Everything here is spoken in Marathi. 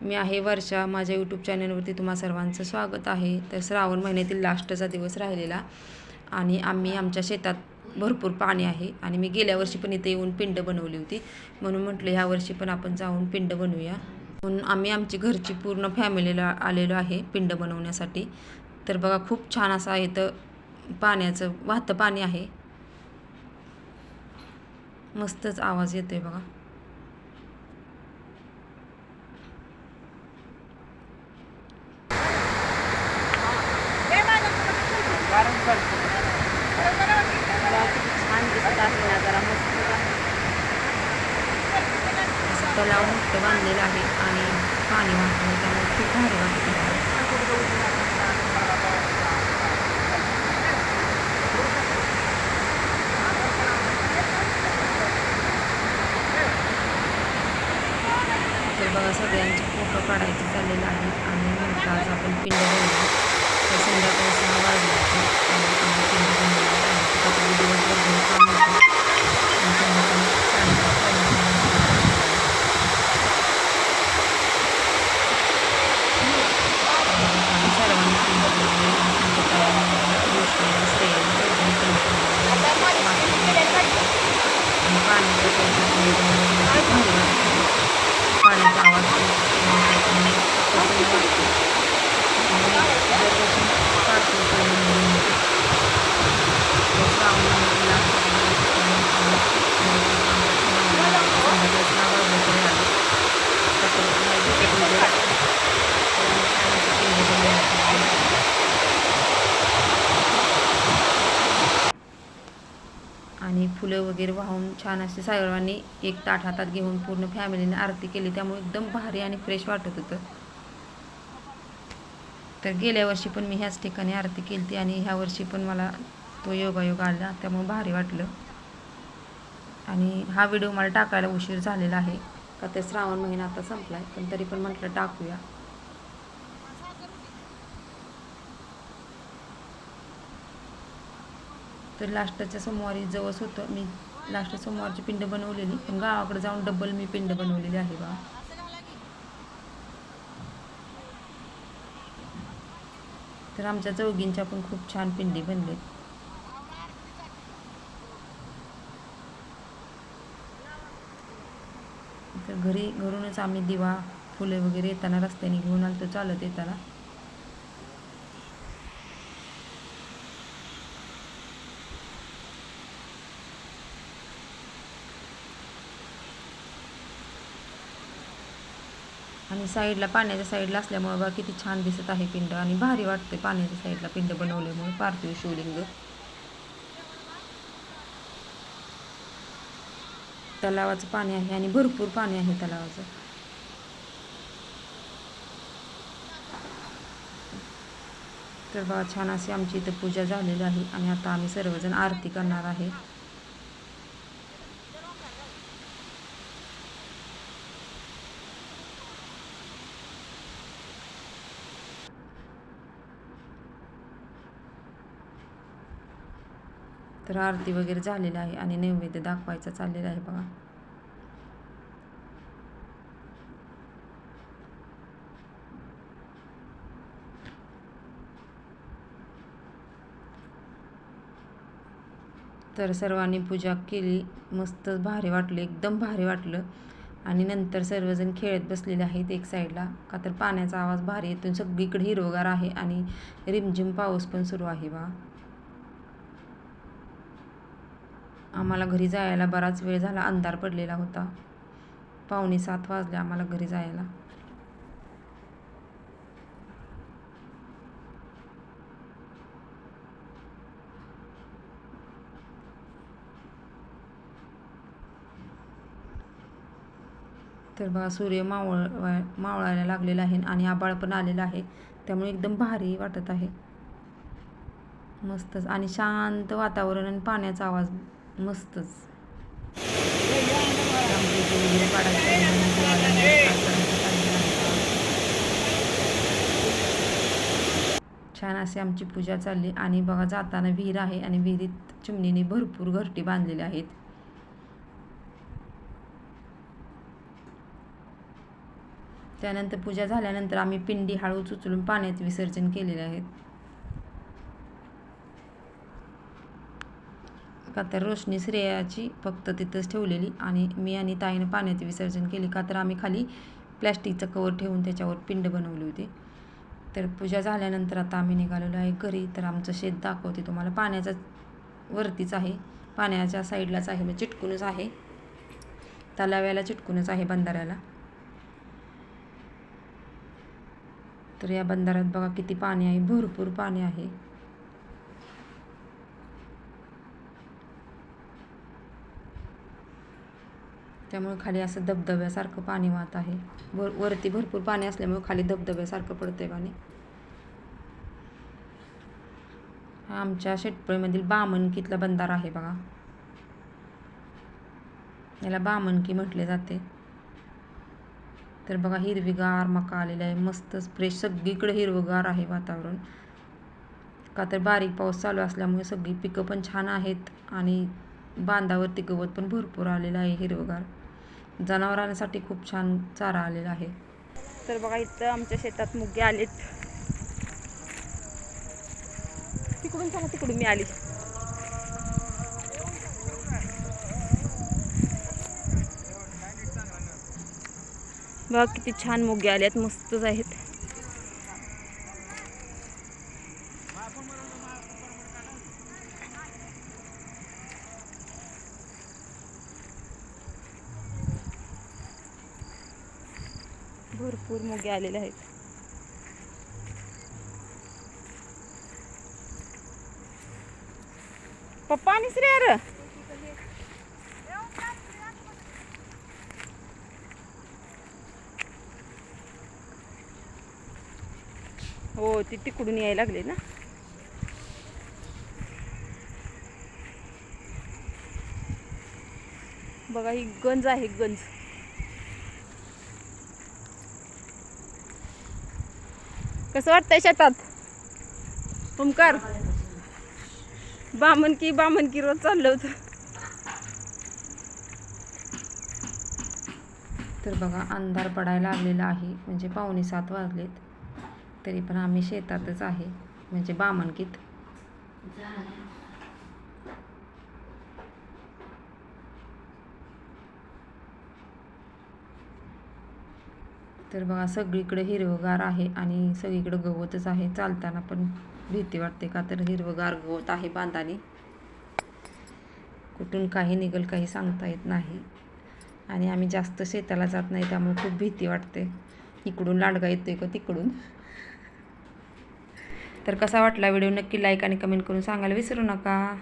मी आहे वर्षा माझ्या यूट्यूब चॅनलवरती तुम्हा सर्वांचं स्वागत आहे. तर श्रावण महिन्यातील लास्टचा दिवस राहिलेला आणि आम्ही आमच्या शेतात भरपूर पाणी आहे आणि मी गेल्या वर्षी पण इथे येऊन पिंड बनवली होती. म्हणून म्हटलं ह्या वर्षी पण आपण जाऊन पिंड बनवूया. म्हणून आम्ही आमची घरची पूर्ण फॅमिलीला आलेलो आहे पिंड बनवण्यासाठी. तर बघा खूप छान असं इथं पाण्याचं वाहतं पाणी आहे. मस्तच आवाज येतोय बघा छान दिसत आहे नजारा मस्त असं तलाव मोठं बांधलेलं आहे आणि पाणी वाहतं त्यामुळे खूप भारी वाटतं. तर बघा सगळ्यांचे फोटो काढायचे चाललेलं आहे आणि नंतर आज आपण पिंड बनवू. तर संध्याकाळी सहा वाजले आणि आम्ही पिंड बनवलेलं आहे. त्याच्यात दिवसभर घरी काम होतं आणि संध्याकाळी साडेपाच वाजल्यानंतर आम्ही सर्वांनी पिंड बनवले कृष्ण श्रेय सगळ्यांनी पिंड बनवले आणि पाण्याचं सोबत खूप भारी वाटतं पाण्याचा आवाज पण ऐकायला प्रसन्न वाटतो आणि दरवर्षी काढतो तो नवीन तो श्रावण महिन्यातील लास्टचा दिवस त्यामुळे आम्ही संध्याकाळी सहा वाजले तरी आलो सकाळी पुन्हा इथे पूजा आणि छान असं पिंड बनवण्यात आली. आणि फुलं वगैरे वाहून छान असे साईबाबांनी एक ताट हातात घेऊन पूर्ण फॅमिलीने आरती केली. त्यामुळे एकदम भारी आणि फ्रेश वाटत होतं. तर गेल्या वर्षी पण मी ह्याच ठिकाणी आरती केली ती आणि ह्या वर्षी पण मला तो योगायोग आला त्यामुळे भारी वाटलं. आणि हा व्हिडिओ मला टाकायला उशीर झालेला आहे. का ते श्रावण महिना आता संपला आहे पण तरी पण म्हटलं टाकूया. तर लास्टच्या सोमवारी जवळच होतं. मी लास्ट सोमवारची पिंड बनवलेली. पण गावाकडे जाऊन डबल मी पिंड बनवलेली आहे बा. तर आमच्या चौघींच्या पण खूप छान पिंडी बनलेत. तर घरी घरूनच आम्ही दिवा फुले वगैरे येताना रस्त्याने घेऊन आलतो चालत येताना. आणि साईडला पाण्याच्या साईडला असल्यामुळं बघा किती छान दिसत आहे पिंड आणि भारी वाटते पाण्याच्या साईडला पिंड बनवल्यामुळे पार्थिव शिवलिंग. तलावाचं पाणी आहे आणि भरपूर पाणी आहे तलावाचं. तर बघा छान अशी आमची इथं पूजा झालेली आहे आणि आता आम्ही सर्वजण आरती करणार आहे. तर आरती वगैरे झालेली आहे आणि नैवेद्य दाखवायचा चाललेला आहे बघा. तर सर्वांनी पूजा केली. मस्त भारी वाटलं एकदम भारी वाटलं. आणि नंतर सर्वजण खेळत बसलेले आहेत एक साईडला. का तर पाण्याचा आवाज भारी येतो सगळीकडे हिरवगार आहे आणि रिमझिम पाऊस पण सुरू आहे बा आम्हाला घरी जायला बराच वेळ झाला अंधार पडलेला होता. पावणे सात वाजले आम्हाला घरी जायला. तर बघा सूर्य मावळ मावळायला लागलेला आहे आणि आबाळ पण आलेला आहे. त्यामुळे एकदम भारी वाटत आहे. मस्तच. आणि शांत वातावरण आणि पाण्याचा आवाज मस्तच. छान अशी आमची पूजा चालली आणि बघा जाताना विहीर आहे आणि विहिरीत चिमणीने भरपूर घरटी बांधलेल्या आहेत. त्यानंतर पूजा झाल्यानंतर आम्ही पिंडी हळूच उचलून पाण्यात विसर्जन केलेले आहेत का तर रोशनी श्रेयाची फक्त तिथंच ठेवलेली आणि मी आणि ताईनं पाण्यात विसर्जन केले. का तर आम्ही खाली प्लॅस्टिकचं कवर ठेवून त्याच्यावर पिंड बनवली होती. तर पूजा झाल्यानंतर आता आम्ही निघालेलो आहे घरी. तर आमचं शेत दाखवते तुम्हाला. पाण्याचा वरतीच आहे. पाण्याच्या साईडलाच आहे. म्हणजे चिटकूनच आहे. तलाव्याला चिटकूनच आहे बंधाऱ्याला. तर या बंधाऱ्यात बघा किती पाणी आहे. भरपूर पाणी आहे. त्यामुळे खाली असं धबधब्यासारखं पाणी वाहत आहे. वर वरती भरपूर पाणी असल्यामुळे खाली धबधब्यासारखं पडतं आहे पाणी. हा आमच्या शेटपळीमधील बामणकीतला बंधारा आहे बघा. याला बामणकी म्हटले जाते. तर बघा हिरवीगार मका आलेला आहे. मस्त फ्रेश सगळीकडे हिरवगार आहे वातावरण. का तर बारीक पाऊस चालू असल्यामुळे सगळी पिकं पण छान आहेत आणि बांधावरती गवत पण भरपूर आलेलं आहे हिरवगार. जनावरांसाठी खूप छान चारा आलेला आहे. तर बघा इथं आमच्या शेतात मुगे आलेत. तिकडून सांगा तिकडून मी आली. बघा किती छान मुगे आलेत मस्तच आहेत. भरपूर मुगे आलेले आहेत. पप्पा आणि श्रेया हो ती तिकडून यायला लागले ना. बघा ही गंज आहे गंज. कसं वाटतंय शेतात? ओमकार बामणकी बामणकी रोज चाललं होतं. तर बघा अंधार पडायला लागलेला आहे म्हणजे पावणे सात वाजलेत. तरी पण आम्ही शेतातच आहे म्हणजे बामणकीत. तर बघा सगळीकडे हिरवगार आहे आणि सगळीकडे गवतच आहे. चालताना पण भीती वाटते का तर हिरवगार गवत आहे बांधाने. कुठून काही निघल काही सांगता येत नाही. आणि आम्ही जास्त शेताला जात नाही त्यामुळे खूप भीती वाटते. इकडून लांडगा येतोय का तिकडून? तर कसा वाटला व्हिडिओ? नक्की लाईक आणि कमेंट करून सांगायला विसरू नका.